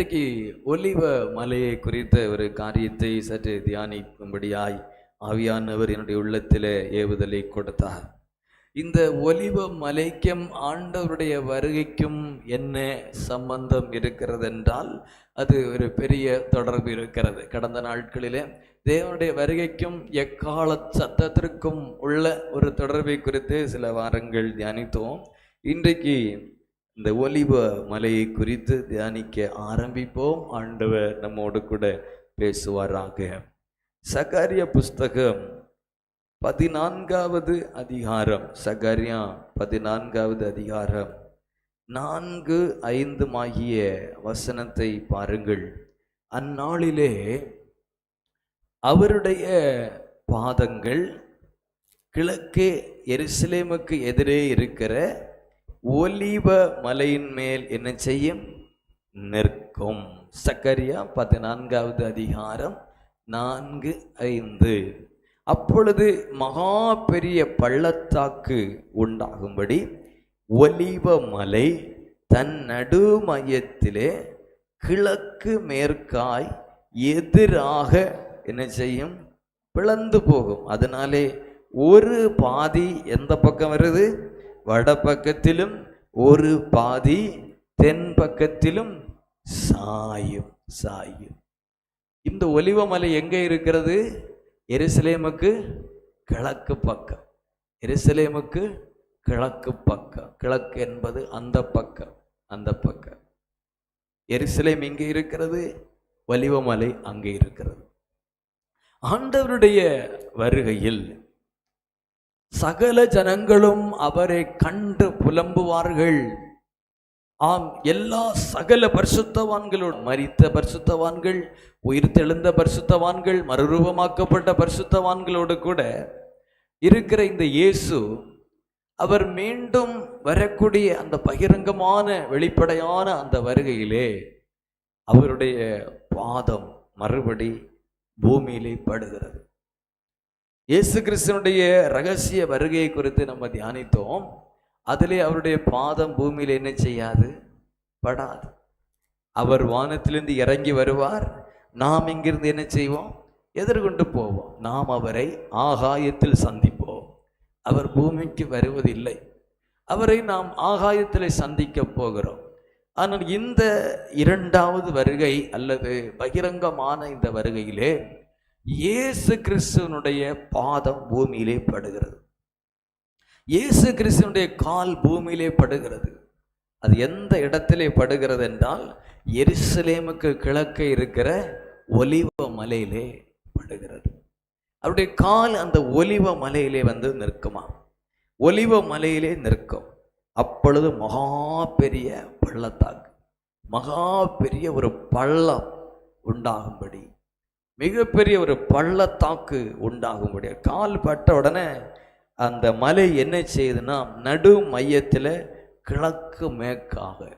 இன்றைக்கு ஒலிவ மலையை குறித்த ஒரு காரியத்தை சற்று தியானிக்கும்படியாய் ஆவியானவர் என்னுடைய உள்ளத்திலே ஏவுதலை கொடுத்தார். இந்த ஒலிவ மலைக்கும் ஆண்டவருடைய வருகைக்கும் என்ன சம்பந்தம் இருக்கிறது என்றால் அது ஒரு பெரிய தொடர்பு இருக்கிறது. கடந்த நாட்களிலே தேவனுடைய வருகைக்கும் எக்கால சத்தத்திற்கும் உள்ள ஒரு தொடர்பை குறித்து சில வாரங்கள் தியானித்தோம். இன்றைக்கு இந்த ஒலிவ மலையை குறித்து தியானிக்க ஆரம்பிப்போம். ஆண்டவர் நம்மோடு கூட பேசுவாராக. சகாரிய புஸ்தகம் பதினான்காவது அதிகாரம். சகாரியா பதினான்காவது அதிகாரம். நான்கு ஐந்துமாகிய வசனத்தை பாருங்கள். அந்நாளிலே அவருடைய பாதங்கள் கிழக்கே எருசலேமுக்கு எதிரே இருக்கிற ஒலிவ மலையின் மேல் என்ன செய்யும்? நிற்கும். சக்கரியா பதினான்காவது அதிகாரம் நான்கு ஐந்து. அப்பொழுது மகா பெரிய பள்ளத்தாக்கு உண்டாகும்படி ஒலிவ மலை தன் நடுமையத்திலே கிழக்கு மேற்காய் எதிராக என்ன செய்யும்? பிளந்து போகும். அதனாலே ஒரு பாதி எந்த பக்கம் வருது? வட பக்கத்திலும் ஒரு பாதி தென் பக்கத்திலும் சாயும் சாயும். இந்த ஒலிவமலை எங்கே இருக்கிறது? எருசலேமுக்கு கிழக்கு பக்கம். எருசலேமுக்கு கிழக்கு பக்கம். கிழக்கு என்பது அந்த பக்கம் அந்த பக்கம். எருசலேம் இங்கே இருக்கிறது? ஒலிவமலை அங்கே இருக்கிறது. ஆண்டவருடைய வருகையில் சகல ஜனங்களும் அவரை கண்டு புலம்புவார்கள். ஆம் எல்லா சகல பரிசுத்தவான்களோடு மரித்த பரிசுத்தவான்கள் உயிர் தெளிந்த பரிசுத்தவான்கள் மறுரூபமாக்கப்பட்ட பரிசுத்தவான்களோடு கூட இருக்கிற இந்த இயேசு அவர் மீண்டும் வரக்கூடிய அந்த பகிரங்கமான வெளிப்படையான அந்த வருகையிலே அவருடைய பாதம் மறுபடி பூமியிலே படுகிறது. இயேசு கிறிஸ்தனுடைய ரகசிய வருகையை குறித்து நம்ம தியானித்தோம். அதிலே அவருடைய பாதம் பூமியில் என்ன செய்யாது? படாது. அவர் வானத்திலிருந்து இறங்கி வருவார். நாம் இங்கிருந்து என்ன செய்வோம்? எதிர்கொண்டு போவோம். நாம் அவரை ஆகாயத்தில் சந்திப்போம். அவர் பூமிக்கு வருவதில்லை. அவரை நாம் ஆகாயத்தில் சந்திக்க போகிறோம். ஆனால் இந்த இரண்டாவது வருகை அல்லது பகிரங்கமான இந்த வருகையிலே இயேசு கிறிஸ்துவனுடைய பாதம் பூமியிலே படுகிறது. இயேசு கிறிஸ்துவனுடைய கால் பூமியிலே படுகிறது. அது எந்த இடத்திலே படுகிறது என்றால் எருசலேமுக்கு கிழக்கே இருக்கிற ஒலிவ மலையிலே படுகிறது. அவருடைய கால் அந்த ஒலிவ மலையிலே வந்து நிற்குமா? ஒலிவ மலையிலே நிற்கும். அப்பொழுது மகா பெரிய பள்ளத்தாக்கு மகா பெரிய ஒரு பள்ளம் உண்டாகும்படி மிகப்பெரிய ஒரு பள்ளத்தாக்கு உண்டாகும்படியா கால் பட்ட உடனே அந்த மலை என்ன செய்யுதுன்னா நடு மையத்தில் கிழக்கு மேற்காக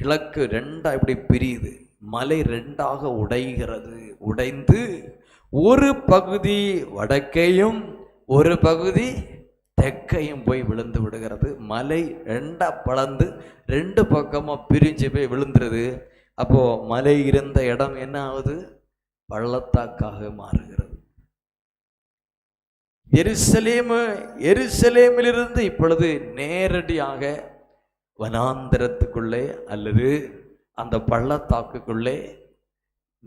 கிழக்கு ரெண்டாக இப்படி பிரியுது. மலை ரெண்டாக உடைகிறது. உடைந்து ஒரு பகுதி வடக்கையும் ஒரு பகுதி தெற்கையும் போய் விழுந்து விடுகிறது. மலை ரெண்டாக பளந்து ரெண்டு பக்கமாக பிரிஞ்சு போய் விழுந்துருது. அப்போது மலை இருந்த இடம் என்ன ஆகுது? பள்ளத்தாக்காக மாறுகிறது. எருசலேமு எருசலேமிலிருந்து இப்பொழுது நேரடியாக வனாந்திரத்துக்குள்ளே அல்லது அந்த பள்ளத்தாக்குக்குள்ளே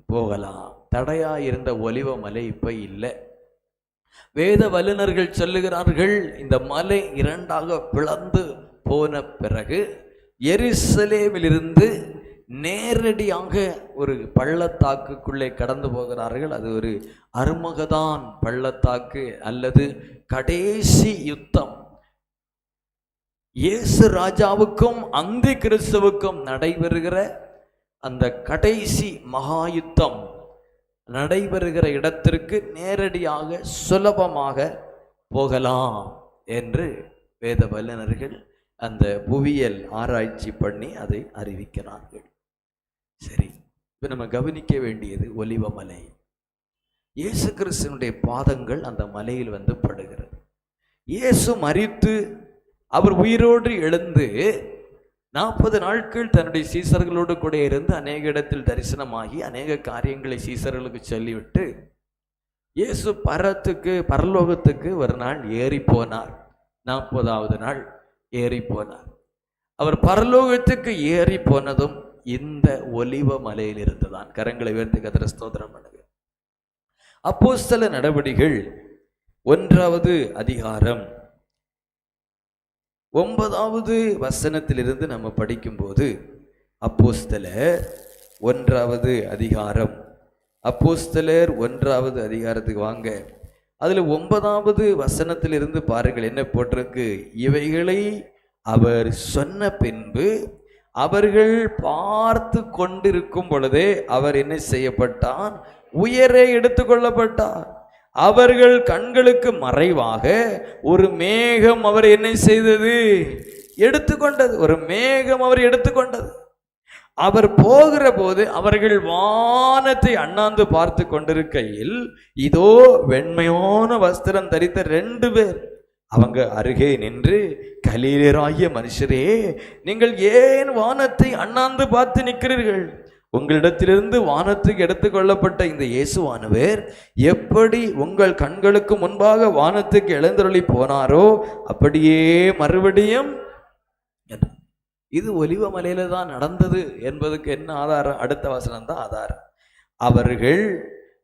போகலாம். தடையா இருந்த ஒலிவ மலை இப்ப இல்லை. வேத வல்லுநர்கள் சொல்லுகிறார்கள் இந்த மலை இரண்டாக பிளந்து போன பிறகு எருசலேமிலிருந்து நேரடியாக ஒரு பள்ளத்தாக்குக்குள்ளே கடந்து போகிறார்கள். அது ஒரு அருமகதான் பள்ளத்தாக்கு அல்லது கடைசி யுத்தம். இயேசு ராஜாவுக்கும் அந்த கிறிஸ்துவுக்கும் நடைபெறுகிற அந்த கடைசி மகா யுத்தம் நடைபெறுகிற இடத்திற்கு நேரடியாக சுலபமாக போகலாம் என்று வேத வல்லுநர்கள் அந்த புவியியல் ஆராய்ச்சி பண்ணி அதை அறிவிக்கிறார்கள். சரி இப்போ நம்ம கவனிக்க வேண்டியது ஒலிவமலை இயேசு கிறிஸ்தனுடைய பாதங்கள் அந்த மலையில் வந்து படுகிறது. இயேசு மரித்து அவர் உயிரோடு எழுந்து நாற்பது நாட்கள் தன்னுடைய சீசர்களோடு கூட இருந்து அநேக இடத்தில் தரிசனமாகி அநேக காரியங்களை சீசர்களுக்கு சொல்லிவிட்டு இயேசு பரத்துக்கு பரலோகத்துக்கு ஒரு நாள் ஏறி போனார். நாற்பதாவது நாள் ஏறி போனார். அவர் பரலோகத்துக்கு ஏறி போனதும் இந்த ஒலிவ மலையிலிருந்து தான் கரங்களை உயர்த்தி கத்திர ஸ்தோத்திரம் பண்ணுங்க. அப்போஸ்தல நடவடிகள் ஒன்றாவது அதிகாரம். ஒன்பதாவது வசனத்திலிருந்து நம்ம படிக்கும்போது அப்போஸ்தலர் ஒன்றாவது அதிகாரம். அப்போஸ்தலர் ஒன்றாவது அதிகாரத்துக்கு வாங்க. அதில் ஒன்பதாவது வசனத்திலிருந்து பாருங்கள் என்ன போட்டிருக்கு. இவைகளை அவர் சொன்ன பின்பு அவர்கள் பார்த்து கொண்டிருக்கும் பொழுதே அவர் என்ன செய்யப்பட்டார் உயரே எடுத்துக்கொள்ளப்பட்டார் அவர்கள் கண்களுக்கு மறைவாக ஒரு மேகம் அவர் என்ன செய்தது? எடுத்துக்கொண்டது ஒரு மேகம் அவர் எடுத்துக்கொண்டது அவர் போகிற போது அவர்கள் வானத்தை அண்ணாந்து பார்த்து கொண்டிருக்கையில் இதோ வெண்மையான வஸ்திரம் தரித்த ரெண்டு பேர். அவங்க அருகே நின்று கலீலராகிய மனுஷரே நீங்கள் ஏன் வானத்தை அண்ணாந்து பார்த்து நிற்கிறீர்கள்? உங்களிடத்திலிருந்து வானத்துக்கு எடுத்துக்கொள்ளப்பட்ட இந்த இயேசுவானவர் எப்படி உங்கள் கண்களுக்கு முன்பாக வானத்துக்கு எழுந்தருளி போனாரோ அப்படியே மறுபடியும் இது ஒலிவ மலையில தான் நடந்தது என்பதுக்கு என்ன ஆதாரம்? அடுத்த வசனம் தான் ஆதாரம். அவர்கள்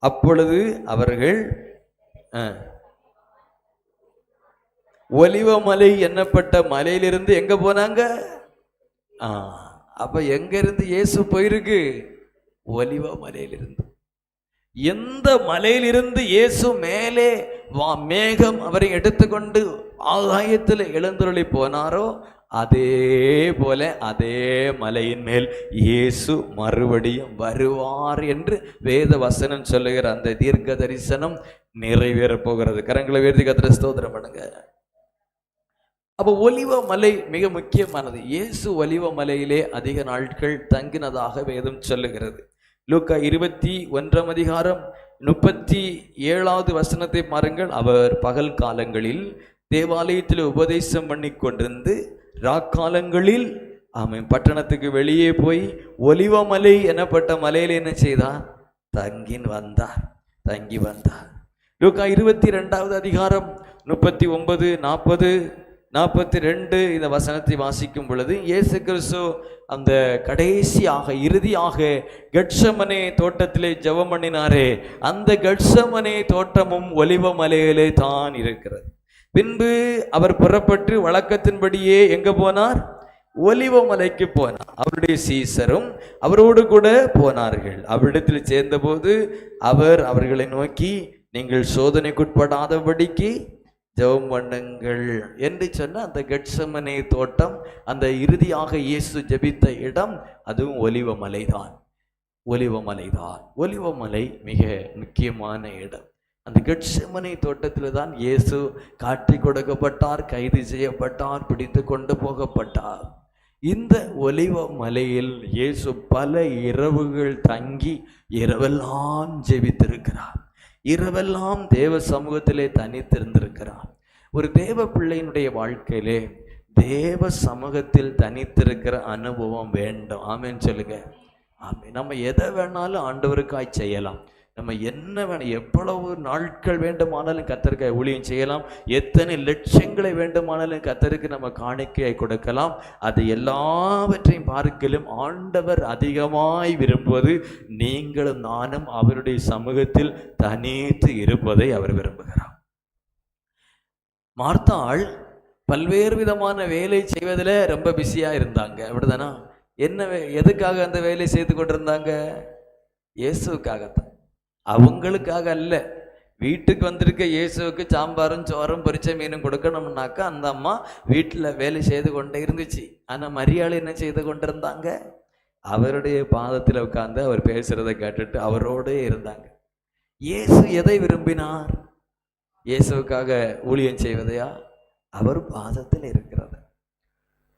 அப்பொழுது அவர்கள் ஆ ஒலிவ மலை என்னப்பட்ட மலையிலிருந்து எங்க போனாங்க? ஆ, அப்ப எங்க இருந்து இயேசு போயிருக்கு? ஒலிவ மலையிலிருந்து. எந்த மலையிலிருந்து இயேசு மேலே வா மேகம் அவரை எடுத்துக்கொண்டு ஆகாயத்தில் எழுந்தருளி போனாரோ அதே போல அதே மலையின் மேல் இயேசு மறுபடியும் வருவார் என்று வேத வசனம் சொல்லுகிற அந்த தீர்க்க தரிசனம் நிறைவேறப் போகிறது. கரங்களை வேர்த்தி கத்திர ஸ்தோத்திரம் பண்ணுங்க. அப்போ ஒலிவ மலை மிக முக்கியமானது. இயேசு ஒலிவ மலையிலே அதிக நாட்கள் தங்கினதாக வேதம் சொல்லுகிறது. லூக்கா இருபத்தி ஒன்றாம் அதிகாரம் முப்பத்தி ஏழாவது வசனத்தை பாருங்கள். அவர் பகல் காலங்களில் தேவாலயத்தில் உபதேசம் பண்ணி கொண்டிருந்து ராக்காலங்களில் அவன் பட்டணத்துக்கு வெளியே போய் ஒலிவமலை எனப்பட்ட மலையில் என்ன செய்தார் தங்கின் வந்தார். தங்கி வந்தார். லூக்கா இருபத்தி ரெண்டாவது அதிகாரம் முப்பத்தி ஒன்பது நாற்பது நாற்பத்தி ரெண்டு இந்த வசனத்தை வாசிக்கும் பொழுது இயேசு கிறிஸ்து அந்த கடைசியாக இறுதியாக கட்சமனே தோட்டத்திலே ஜெபம் பண்ணினாரே. அந்த கட்சமனே தோட்டமும் ஒலிவ மலையிலே தான் இருக்கிறது. பின்பு அவர் புறப்பட்டு வழக்கத்தின்படியே எங்க போனார்? ஒலிவ மலைக்கு போனார். அவருடைய சீசரும் அவரோடு கூட போனார்கள். அவரிடத்தில் சேர்ந்தபோது அவர் அவர்களை நோக்கி நீங்கள் சோதனைக்குட்படாதபடிக்கு ஜெபம் பண்ணுங்கள் என்று சொன்ன அந்த கெட்சமனே தோட்டம் அந்த இறுதியாக இயேசு ஜெபித்த இடம் அதுவும் ஒலிவமலை தான். ஒலிவமலை தான். ஒலிவமலை மிக முக்கியமான இடம். அந்த கெட்சமனை தோட்டத்தில் தான் இயேசு காட்டி கொடுக்கப்பட்டார் கைது செய்யப்பட்டார் பிடித்து கொண்டு போகப்பட்டார். இந்த ஒலிவ மலையில் இயேசு பல இரவுகள் தங்கி இரவெல்லாம் ஜெபித்திருக்கிறார். இரவெல்லாம் தேவ சமூகத்திலே தனித்திருந்திருக்கிறார். ஒரு தேவ பிள்ளையினுடைய வாழ்க்கையிலே தேவ சமூகத்தில் தனித்திருக்கிற அனுபவம் வேண்டும். ஆமேன்னு சொல்லுங்க. ஆமே நம்ம எதை வேணாலும் ஆண்டவருக்காய் செய்யலாம். நம்ம என்ன வேணும் எவ்வளவு நாட்கள் வேண்டுமானாலும் கத்தருக்காய் ஊழியம் செய்யலாம். எத்தனை லட்சங்களை வேண்டுமானாலும் கத்தருக்கு நம்ம காணிக்கையை கொடுக்கலாம். அது எல்லாவற்றையும் பார்க்கலும் ஆண்டவர் அதிகமாய் விரும்புவது நீங்களும் நானும் அவருடைய சமூகத்தில் தனித்து இருப்பதை அவர் விரும்புகிறார். மார்த்தாள் பல்வேறு விதமான வேலை செய்வதில் ரொம்ப பிஸியாக இருந்தாங்க. அப்படிதானா? என்ன வே- எதுக்காக அந்த வேலை செய்து கொண்டிருந்தாங்க? இயேசுக்காகத்தான். அவங்களுக்காக அல்ல. வீட்டுக்கு வந்திருக்க இயேசுவுக்கு சாம்பாரும் சோறும் பொரிச்ச மீனும் கொடுக்கணும்னாக்கா அந்த அம்மா வீட்டில் வேலை செய்து கொண்டே இருந்துச்சு. ஆனால் மரியாதை என்ன செய்து கொண்டிருந்தாங்க? அவருடைய பாதத்தில் உட்காந்து அவர் பேசுறதை கேட்டுட்டு அவரோடே இருந்தாங்க. இயேசு எதை விரும்பினார்? இயேசுக்காக ஊழியம் செய்வதையா? அவர் பாதத்தில் இருக்கிறது.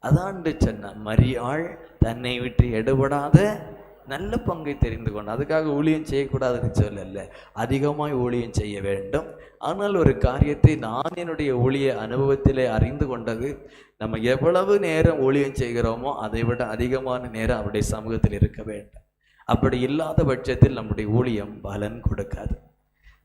அதாண்டு சொன்ன மரியாள் தன்னை விட்டு எடுபடாத நல்ல பங்கை தெரிந்து கொண்டு அதுக்காக ஊழியம் செய்யக்கூடாதுன்னு சொல்லல. அதிகமாய் ஊழியம் செய்ய வேண்டும். ஆனால் ஒரு காரியத்தை நான் என்னுடைய ஊழிய அனுபவத்திலே அறிந்து கொண்டது நம்ம எவ்வளவு நேரம் ஊழியம் செய்கிறோமோ அதை விட அதிகமான நேரம் அவருடைய சமூகத்தில் இருக்க வேண்டும். அப்படி இல்லாத பட்சத்தில் நம்முடைய ஊழியம் பலன் கொடுக்காது.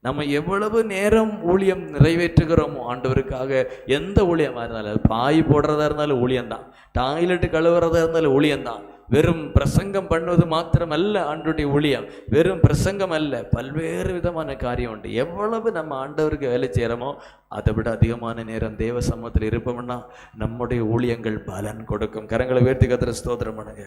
நம்ம எவ்வளவு நேரம் ஊழியம் நிறைவேற்றுகிறோமோ ஆண்டவருக்காக எந்த ஊழியமாக இருந்தாலும் பாய் போடுறதா இருந்தாலும் ஊழியம்தான். டாய்லெட் கழுவுறதா இருந்தாலும் ஊழியம்தான். வெறும் பிரசங்கம் பண்ணுவது மாத்திரமல்ல ஆண்டுடைய ஊழியம். வெறும் பிரசங்கம் அல்ல பல்வேறு விதமான காரியம் உண்டு. எவ்வளவு நம்ம ஆண்டவருக்கு வேலை செய்கிறோமோ அதை விட அதிகமான நேரம் தேவ சமூகத்தில் இருப்போம்னா நம்முடைய ஊழியங்கள் பலன் கொடுக்கும். கரங்களை உயர்த்தி கத்துற ஸ்தோத்திரம் பண்ணுங்க.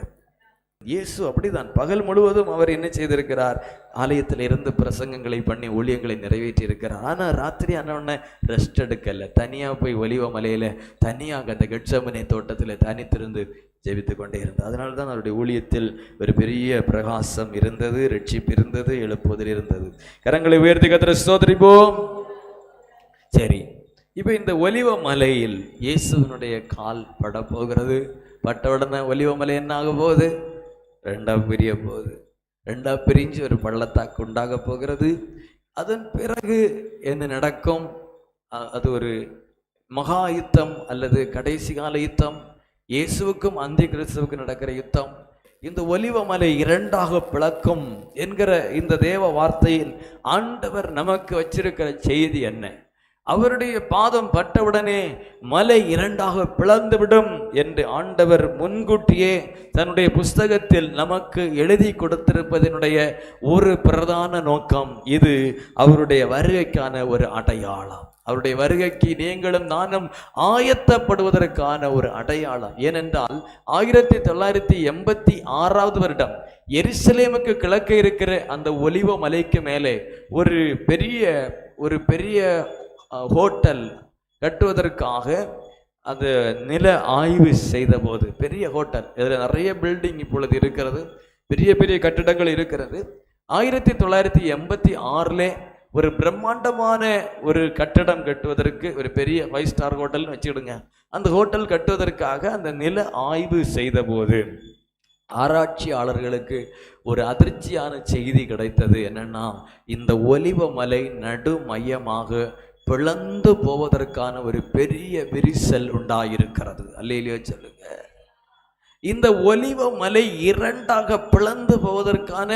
இயேசு அப்படிதான். பகல் முழுவதும் அவர் என்ன செய்திருக்கிறார்? ஆலயத்தில் இருந்து பிரசங்கங்களை பண்ணி ஊழியங்களை நிறைவேற்றி இருக்கிறார் ஆனால் ராத்திரி ஆனவுடனே ரெஸ்ட் எடுக்கல. தனியாக போய் ஒலிவ மலையில் தனியாக அந்த கட்சமனை தோட்டத்தில் தனித்திருந்து ஜெபித்து கொண்டே இருந்தார். அதனால தான் அவருடைய ஊழியத்தில் ஒரு பெரிய பிரகாசம் இருந்தது ரட்சிப்பு இருந்தது எழுப்புவதில் இருந்தது. கரங்களை உயர்த்தி கத்திர சோதரிப்போம் சரி இப்போ இந்த ஒலிவ மலையில் இயேசுவினுடைய கால் பட போகிறது. பட்ட உடனே ஒலிவ மலை என்ன ஆக போகுது? ரெண்டாக பிரிய போகுது. ரெண்டாக பிரிஞ்சு ஒரு பள்ளத்தாக்கு உண்டாக போகிறது. அதன் பிறகு என்ன நடக்கும்? அது ஒரு மகா யுத்தம் அல்லது கடைசி கால யுத்தம். இயேசுவுக்கும் அந்தி கிறிஸ்துவுக்கும் நடக்கிற யுத்தம். இந்த ஒலிவமலை இரண்டாக பிளக்கும் என்கிற இந்த தேவ வார்த்தையில் ஆண்டவர் நமக்கு வச்சிருக்கிற செய்தி என்ன? அவருடைய பாதம் பட்டவுடனே மலை இரண்டாக பிளந்துவிடும் என்று ஆண்டவர் முன்கூட்டியே தன்னுடைய புஸ்தகத்தில் நமக்கு எழுதி கொடுத்திருப்பதனுடைய ஒரு பிரதான நோக்கம் இது அவருடைய வருகைக்கான ஒரு அடையாளம். அவருடைய வருகைக்கு நீங்களும் நானும் ஆயத்தப்படுவதற்கான ஒரு அடையாளம். ஏனென்றால் ஆயிரத்தி தொள்ளாயிரத்தி எண்பத்தி ஆறாவது வருடம் எருசலேமுக்கு கிழக்க இருக்கிற அந்த ஒலிவ மலைக்கு மேலே ஒரு பெரிய ஒரு பெரிய ஹோட்டல் கட்டுவதற்காக அந்த நில ஆய்வு செய்தபோது பெரிய ஹோட்டல் இதில் நிறைய பில்டிங் இப்பொழுது இருக்கிறது பெரிய பெரிய கட்டிடங்கள் இருக்கிறது. ஆயிரத்தி தொள்ளாயிரத்தி எண்பத்தி ஆறில் ஒரு பிரம்மாண்டமான ஒரு கட்டடம் கட்டுவதற்கு ஒரு பெரிய ஃபைவ் ஸ்டார் ஹோட்டல்னு வச்சுக்கிடுங்க. அந்த ஹோட்டல் கட்டுவதற்காக அந்த நில ஆய்வு செய்தபோது ஆராய்ச்சியாளர்களுக்கு ஒரு அதிர்ச்சியான செய்தி கிடைத்தது என்னன்னா இந்த ஒலிவ மலை நடு மையமாக பிளந்து போவதற்கான ஒரு பெரிய விரிசல் உண்டாயிருக்கிறது. அல்லையிலேயே சொல்லுங்கள் இந்த ஒலிவ மலை இரண்டாக பிளந்து போவதற்கான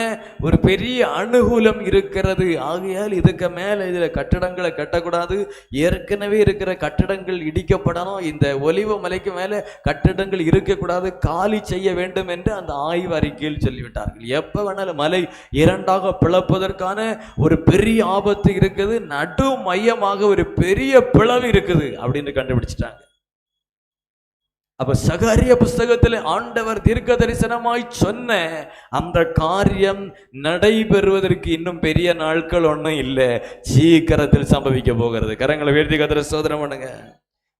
ஒரு பெரிய அனுகூலம் இருக்கிறது. ஆகையால் இதுக்கு மேலே இதில் கட்டடங்களை கட்டக்கூடாது. ஏற்கனவே இருக்கிற கட்டடங்கள் இடிக்கப்படணும். இந்த ஒலிவ மலைக்கு மேலே கட்டடங்கள் இருக்கக்கூடாது. காலி செய்ய வேண்டும் என்று அந்த ஆய்வு அறிக்கையில் சொல்லிவிட்டார்கள். எப்போ வேணாலும் மலை இரண்டாக பிளப்பதற்கான ஒரு பெரிய ஆபத்து இருக்குது. நடு மையமாக ஒரு பெரிய பிளவு இருக்குது அப்படின்னு கண்டுபிடிச்சிட்டாங்க. அப்போ சகாரிய புஸ்தகத்தில் ஆண்டவர் தீர்க்க தரிசனமாய் சொன்ன அந்த காரியம் நடைபெறுவதற்கு இன்னும் பெரிய நாட்கள் ஒன்றும் இல்லை. சீக்கிரத்தில் சம்பவிக்க போகிறது. கரங்களை உயர்த்தி கதிர சோதனம் பண்ணுங்க.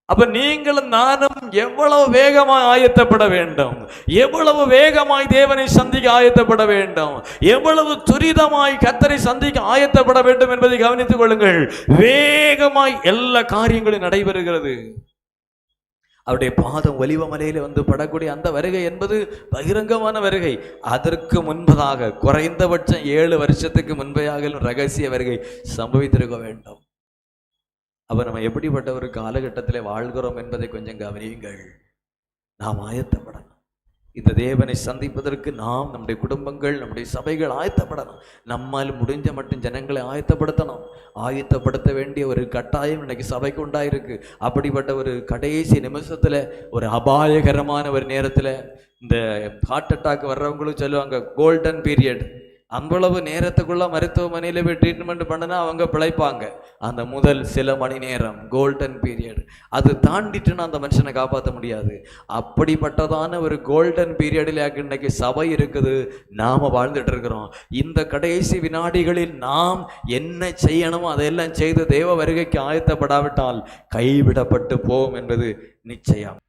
அப்ப நீங்களும் நானும் எவ்வளவு வேகமாய் ஆயத்தப்பட வேண்டும். எவ்வளவு வேகமாய் தேவனை சந்திக்க ஆயத்தப்பட வேண்டும். எவ்வளவு துரிதமாய் கத்தரை சந்திக்க ஆயத்தப்பட வேண்டும் என்பதை கவனித்துக் கொள்ளுங்கள். வேகமாய் எல்லா காரியங்களும் நடைபெறுகிறது. அவருடைய பாதம் ஒலிவ மலையில் வந்து படக்கூடிய அந்த வருகை என்பது பகிரங்கமான வருகை. அதற்கு முன்பதாக குறைந்தபட்சம் ஏழு வருஷத்துக்கு முன்பையாகலும் ரகசிய வருகை சம்பவித்திருக்க வேண்டும். அப்போ நம்ம எப்படிப்பட்ட ஒரு காலகட்டத்தில் வாழ்கிறோம் என்பதை கொஞ்சம் கவனியுங்கள். நாம் ஆயத்தப்படணும். இந்த தேவனை சந்திப்பதற்கு நாம் நம்முடைய குடும்பங்கள் நம்முடைய சபைகள் ஆயத்தப்படணும். நம்மால் முடிஞ்ச மட்டும் ஜனங்களை ஆயத்தப்படுத்தணும். ஆயத்தப்படுத்த வேண்டிய ஒரு கட்டாயம் இன்னைக்கு சபைக்கு உண்டாயிருக்கு. அப்படிப்பட்ட ஒரு கடைசி நிமிஷத்தில் ஒரு அபாயகரமான ஒரு நேரத்தில் இந்த ஹார்ட் அட்டாக் வர்றவங்களும் சொல்லுவாங்க கோல்டன் பீரியட் அவ்வளவு நேரத்துக்குள்ள மருத்துவமனையில் போய் ட்ரீட்மெண்ட் பண்ணினா அவங்க பிழைப்பாங்க. அந்த முதல் சில மணி நேரம் கோல்டன் பீரியட் அது தாண்டிட்டுன்னு அந்த மனுஷனை காப்பாற்ற முடியாது. அப்படிப்பட்டதான ஒரு கோல்டன் பீரியடில் இன்னைக்கு சபை இருக்குது. நாம் வாழ்ந்துட்டு இருக்கிறோம். இந்த கடைசி வினாடிகளில் நாம் என்ன செய்யணுமோ அதையெல்லாம் செய்து தேவ வருகைக்கு ஆயத்தப்படாவிட்டால் கைவிடப்பட்டு போவோம் என்பது நிச்சயம்.